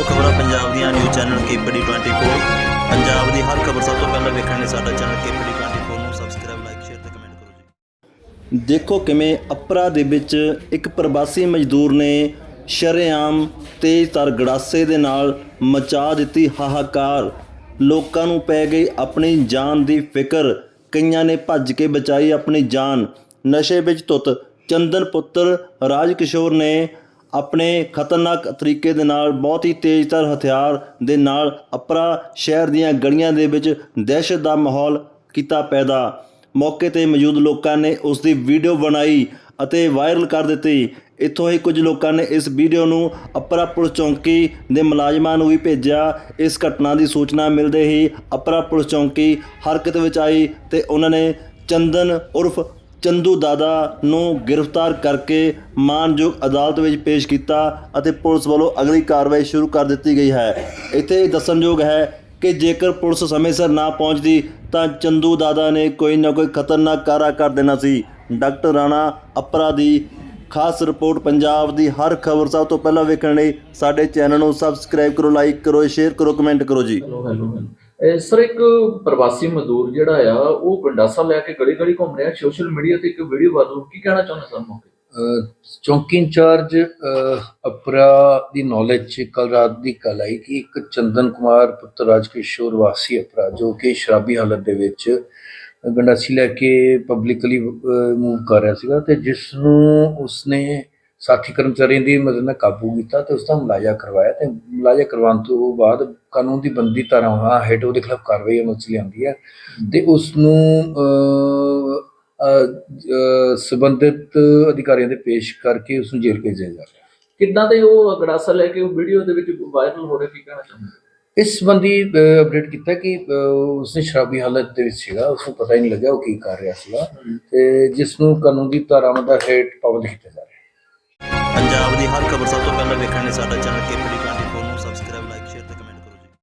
ਹੋ ਖਬਰਾਂ ਪੰਜਾਬ ਦੀਆਂ ਨਿਊਜ਼ ਚੈਨਲ ਕੇਪੀਡੀ 24 ਪੰਜਾਬ ਦੀ ਹਰ ਖਬਰ ਸਭ ਤੋਂ ਪਹਿਲਾਂ ਵੇਖਣ ਲਈ ਸਾਡਾ ਚੈਨਲ ਕੇਪੀਡੀ 24 ਨੂੰ ਸਬਸਕ੍ਰਾਈਬ ਲਾਈਕ ਸ਼ੇਅਰ ਤੇ ਕਮੈਂਟ ਕਰੋ ਜੀ। ਦੇਖੋ ਕਿਵੇਂ ਅਪਰਾ ਦੇ ਵਿੱਚ ਇੱਕ ਪ੍ਰਵਾਸੀ ਮਜ਼ਦੂਰ ਨੇ ਸ਼ਰੇਆਮ ਤੇਜ਼ ਤਰ ਗੜਾਸੇ ਦੇ ਨਾਲ ਮਚਾ ਦਿੱਤੀ ਹਾਹਾਕਾਰ। ਲੋਕਾਂ ਨੂੰ ਪੈ ਗਈ ਆਪਣੀ ਜਾਨ ਦੀ ਫਿਕਰ। ਕਈਆਂ ਨੇ ਭੱਜ ਕੇ ਬਚਾਈ ਆਪਣੀ ਜਾਨ। ਨਸ਼ੇ ਵਿੱਚ ਧੁੱਤ। ਚੰਦਨ ਪੁੱਤਰ ਰਾਜ ਕਿਸ਼ੋਰ ਨੇ ਆਪਣੇ ਖਤਰਨਾਕ ਤਰੀਕੇ ਦੇ ਨਾਲ, ਬਹੁਤ ਹੀ ਤੇਜ਼ਤਰ ਹਥਿਆਰ ਦੇ ਨਾਲ ਅਪਰਾ ਸ਼ਹਿਰ ਦੀਆਂ ਗਲੀਆਂ ਦੇ ਵਿੱਚ ਦਹਿਸ਼ਤ ਦਾ ਮਾਹੌਲ ਕੀਤਾ ਪੈਦਾ। ਮੌਕੇ ਤੇ ਮੌਜੂਦ ਲੋਕਾਂ ਨੇ ਉਸ ਦੀ ਵੀਡੀਓ ਬਣਾਈ ਅਤੇ ਵਾਇਰਲ ਕਰ ਦਿੱਤੀ। ਇੱਥੋਂ ਹੀ ਕੁਝ ਲੋਕਾਂ ਨੇ ਇਸ ਵੀਡੀਓ ਨੂੰ ਅਪਰਾ ਪੁਲਿਸ ਚੌਂਕੀ ਦੇ ਮੁਲਾਜ਼ਮਾਂ ਨੂੰ ਵੀ ਭੇਜਿਆ। ਇਸ ਘਟਨਾ ਦੀ ਸੂਚਨਾ ਮਿਲਦੇ ਹੀ ਅਪਰਾ ਪੁਲਿਸ ਚੌਂਕੀ ਹਰਕਤ ਵਿੱਚ ਆਈ ਤੇ ਉਹਨਾਂ ਨੇ ਚੰਦਨ ਉਰਫ ਚੰਦੂ ਦਾਦਾ ਨੂੰ ਗ੍ਰਿਫਤਾਰ ਕਰਕੇ ਮਾਨਯੋਗ ਅਦਾਲਤ ਵਿੱਚ ਪੇਸ਼ ਕੀਤਾ ਅਤੇ ਪੁਲਿਸ ਵੱਲੋਂ ਅਗਲੀ ਕਾਰਵਾਈ ਸ਼ੁਰੂ ਕਰ ਦਿੱਤੀ ਗਈ ਹੈ। ਇੱਥੇ ਦੱਸਣਯੋਗ ਹੈ ਕਿ ਜੇਕਰ ਪੁਲਿਸ ਸਮੇਂ ਸਿਰ ਨਾ ਪਹੁੰਚਦੀ ਤਾਂ ਚੰਦੂ ਦਾਦਾ ਨੇ ਕੋਈ ਨਾ ਕੋਈ ਖਤਰਨਾਕ ਕਾਰਾ ਕਰ ਦੇਣਾ ਸੀ। ਡਾਕਟਰ ਰਾਣਾ ਅਪਰਾ ਦੀ ਖਾਸ ਰਿਪੋਰਟ ਪੰਜਾਬ ਦੀ ਹਰ ਖਬਰ ਸਭ ਤੋਂ ਪਹਿਲਾਂ ਵੇਖਣ ਲਈ ਸਾਡੇ ਚੈਨਲ ਨੂੰ ਸਬਸਕ੍ਰਾਈਬ ਕਰੋ, ਲਾਈਕ ਕਰੋ, ਸ਼ੇਅਰ ਕਰੋ, ਕਮੈਂਟ ਕਰੋ ਜੀ। ਹੈਲੋ ਸਰ ਇੱਕ ਪ੍ਰਵਾਸੀ ਮਜ਼ਦੂਰ ਜਿਹੜਾ ਆ, ਉਹ ਗੰਡਾਸਾ ਲੈ ਕੇ ਗਲੀ ਗਲੀ ਘੁੰਮ ਰਿਹਾ, ਸੋਸ਼ਲ ਮੀਡੀਆ ਤੇ ਇੱਕ ਵੀਡੀਓ ਵਾਇਰਲ ਕੀ ਕਹਿਣਾ ਚਾਹੁੰਦੇ ਸਰ ਮੌਕੇ ਚੌਂਕੀ ਇੰਚਾਰਜ ਅਪਰਾ ਦੀ ਨੌਲੇਜ ਚ ਕੱਲ ਰਾਤ ਦੀ ਗੱਲ ਆਈ ਕਿ ਇੱਕ ਚੰਦਨ ਕੁਮਾਰ ਪੁੱਤਰ ਰਾਜ ਕਿਸ਼ੋਰ ਵਾਸੀ ਅਪਰਾ, ਜੋ ਕਿ ਸ਼ਰਾਬੀ ਹਾਲਤ ਦੇ ਵਿੱਚ ਗੰਡਾਸੀ ਲੈ ਕੇ ਪਬਲਿਕਲੀ ਮੂਵ ਕਰ ਰਿਹਾ ਸੀਗਾ ਤੇ ਜਿਸ ਨੂੰ ਉਸਨੇ ਸਾਥੀ ਕਰਮਚਾਰੀਆਂ ਦੀ ਮਦਦ ਨਾਲ ਕਾਬੂ ਕੀਤਾ ਤੇ ਉਸ ਦਾ ਮੁਲਾਜ਼ਾ ਕਰਵਾਇਆ ਤੇ ਮੁਲਾਜ਼ਾ ਕਰਵਾਉਣ ਤੋਂ ਬਾਅਦ ਕਾਨੂੰਨ ਦੀ ਬੰਦੀ ਧਾਰਾਵਾਂ ਹੇਠ ਉਹਦੇ ਖਿਲਾਫ ਕਾਰਵਾਈ ਅਮਲ 'ਚ ਲਿਆਂਦੀ ਹੈ ਤੇ ਉਸ ਨੂੰ ਸੰਬੰਧਿਤ ਅਧਿਕਾਰੀਆਂ ਦੇ ਪੇਸ਼ ਕਰਕੇ ਉਸ ਨੂੰ ਜੇਲ੍ਹ ਭੇਜਿਆ ਜਾ ਰਿਹਾ। ਕਿੱਦਾਂ ਦੇ ਉਹ ਗੰਡਾਸਾ ਲੈ ਕੇ ਉਹ ਵੀਡੀਓ ਦੇ ਵਿੱਚ ਵਾਇਰਲ ਹੋ ਰਿਹਾ ਕੀ ਕਹਿਣਾ ਚਾਹੁੰਦੇ ਇਸ ਸੰਬੰਧੀ ਅਪਡੇਟ ਕੀਤਾ ਕਿ ਉਸਨੇ ਸ਼ਰਾਬੀ ਹਾਲਤ ਦੇ ਵਿੱਚ ਸੀਗਾ ਉਸ ਨੂੰ ਪਤਾ ਹੀ ਨਹੀਂ ਲੱਗਿਆ ਉਹ ਕੀ ਕਰ ਰਿਹਾ ਸੀਗਾ ਤੇ ਜਿਸ ਨੂੰ ਕਾਨੂੰਨ ਦੀ ਧਾਰਾਵਾਂ ਦਾ ਹੇਠ ਪਾਬੰਦ ਕੀਤਾ ਜਾ ਪੰਜਾਬ ਦੀ ਹਰ ਖਬਰ ਸਭ ਤੋਂ ਪਹਿਲਾਂ ਵੇਖਣ ਲਈ ਸਾਡਾ ਚੈਨਲ ਕੇਪੀਡੀ 24 ਨੂੰ